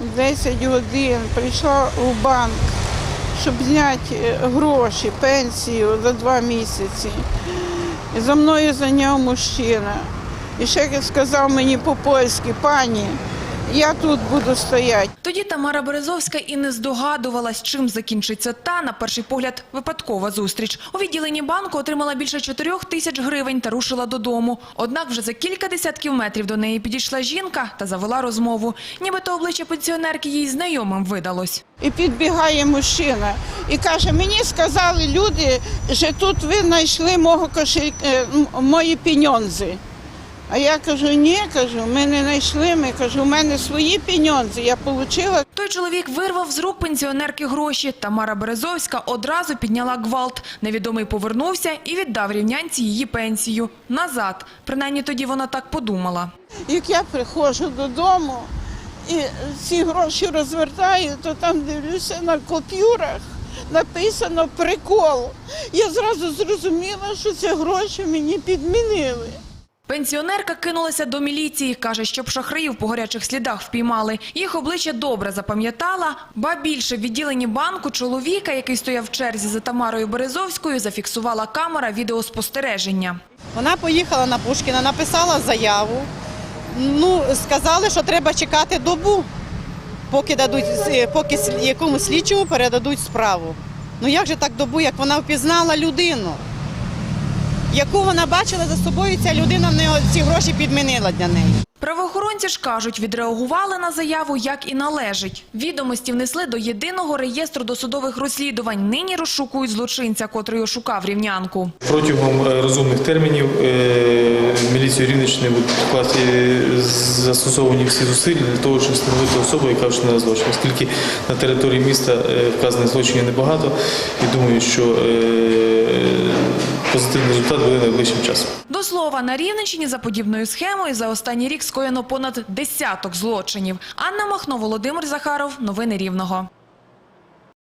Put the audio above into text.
10 годин прийшла у банк, щоб зняти е, гроші, пенсію за два місяці. І за мною зайняв мужчина. І ще сказав мені по-польськи, пані, я тут буду стояти. Тоді Тамара Березовська і не здогадувалась, чим закінчиться та, на перший погляд, випадкова зустріч. У відділенні банку отримала більше чотирьох тисяч гривень та рушила додому. Однак вже за кілька десятків метрів до неї підійшла жінка та завела розмову. Нібито обличчя пенсіонерки їй знайомим видалось. І підбігає мужчина і каже, мені сказали люди, що тут ви знайшли мого кошель... е, мої піньонзи. А я кажу, ні, кажу, ми не знайшли, ми кажу, у мене свої піньонзи, я отримала. Той чоловік вирвав з рук пенсіонерки гроші. Тамара Березовська одразу підняла гвалт. Невідомий повернувся і віддав рівнянці її пенсію. Назад. Принаймні тоді вона так подумала. Як я приходжу додому і ці гроші розвертаю, то там дивлюся на купюрах. Написано прикол. Я зразу зрозуміла, що ці гроші мені підмінили. Пенсіонерка кинулася до міліції. Каже, щоб шахраїв по гарячих слідах впіймали. Їх обличчя добре запам'ятала. Ба більше в відділенні банку чоловіка, який стояв в черзі за Тамарою Березовською, зафіксувала камера відеоспостереження. Вона поїхала на Пушкіна, написала заяву. Ну, сказали, що треба чекати добу, поки дадуть, е, поки якомусь слідчому передадуть справу. Ну як же так добу, як вона впізнала людину, яку вона бачила за собою, ця людина в неї ці гроші підмінила для неї. Правоохоронці ж кажуть, відреагували на заяву, як і належить. Відомості внесли до єдиного реєстру досудових розслідувань. Нині розшукують злочинця, котрий ошукав рівнянку. Протягом е, розумних термінів е, міліцію Рівненщини будуть вкласти е, застосовані всі зусилля для того, щоб встановити особу, яка вчинила злочин. Оскільки на території міста вказаних злочинів небагато, і думаю, що позитивний результат буде найближчим часом. До слова, на Рівненщині за подібною схемою за останній рік скоєно понад десяток злочинів. Анна Махно, Володимир Захаров. Новини Рівного.